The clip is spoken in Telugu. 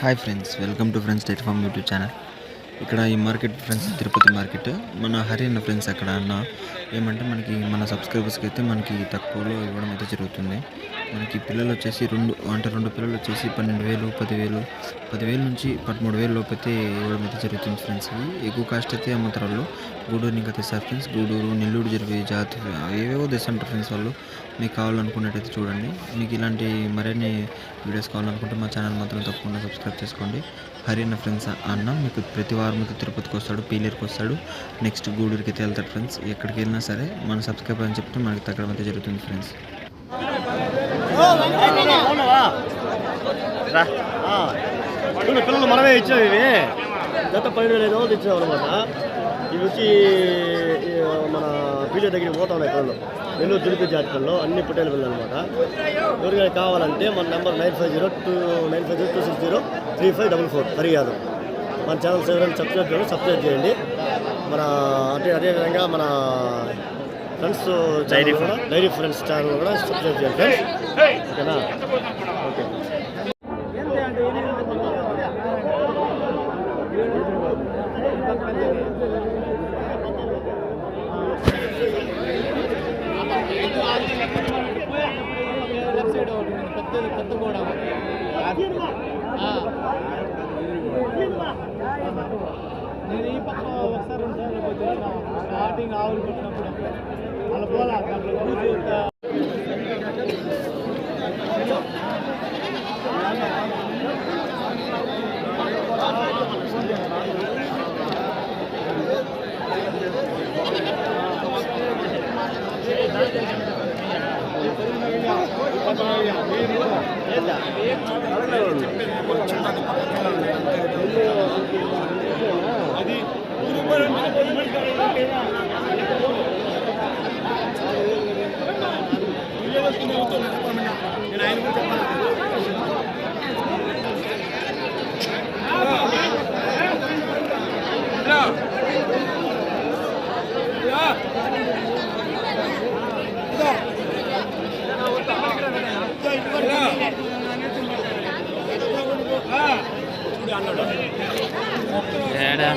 Hi friends welcome to friends diet farm YouTube channel ఇక్కడ ఈ మార్కెట్ ఫ్రెండ్స్ తిరుపతి మార్కెట్ మన హరి అన్న ఫ్రెండ్స్ అక్కడ అన్న? ఏమంటే మనకి మన సబ్స్క్రైబర్స్కి అయితే మనకి తక్కువలో ఇవ్వడం అయితే జరుగుతుంది. మనకి పిల్లలు వచ్చేసి రెండు అంటే రెండు పిల్లలు వచ్చేసి పన్నెండు వేలు పదివేలు పదివేలు నుంచి పదమూడు వేలు లోపైతే అయితే ఇవ్వడం అయితే జరుగుతుంది ఫ్రెండ్స్. ఇవి ఎక్కువ కాస్ట్ అయితే అమ్ముతారు వాళ్ళు. గూడూరు ఇంకా తెస్తారు ఫ్రెండ్స్. గూడూరు నెల్లూరు జరిగే జాతి ఏవేవో తెస్తుంటారు ఫ్రెండ్స్ వాళ్ళు. మీకు కావాలనుకున్నట్టయితే చూడండి. మీకు ఇలాంటి మరిన్ని వీడియోస్ కావాలనుకుంటే మా ఛానల్ మాత్రం తప్పకుండా సబ్స్క్రైబ్ చేసుకోండి. హరి అన్న ఫ్రెండ్స్ అన్న మీకు ప్రతి వారం అయితే తిరుపతికి వస్తాడు పీలేరుకి వస్తాడు. నెక్స్ట్ గూడూరుకి అయితే వెళ్తాడు ఫ్రెండ్స్. ఎక్కడికి వెళ్ళినా సరే మన సబ్స్క్రైబ్ అని చెప్తే మనకి తగ్గడం అయితే జరుగుతుంది ఫ్రెండ్స్. చూడు పిల్లలు మనమే ఇచ్చాం ఇవి. గత పన్నెండు వేల ఐదు వందలు ఇచ్చాం అనమాట ఇవి వచ్చి మన పీజే దగ్గరికి పోతా ఉన్నాయి పిల్లలు. నెల్లూరు తిరుపతి జాతకల్లో అన్ని పుట్టేలు పిల్లలు అనమాట ఎవరికైనా కావాలంటే మన number nine five zero two nine five zero two six zero three five double four ఫర్యాదు మన ఛానల్ ఎవరైనా సబ్స్క్రైబ్ చేయండి సబ్స్క్రైబ్ చేయండి. మన అంటే అదేవిధంగా మన friends diary diary friends channel కూడా సబ్స్క్రైబ్ చేయండి ఫ్రెండ్స్ ఓకేనా ఓకే లెఫ్ట్ సైడ్ ఒకటి ఉంది పెద్దది పెద్ద కూడా స్టార్టింగ్ ఆవులు పెట్టినప్పుడు అలా పోలా దాంట్లో కూర్చో ఏడా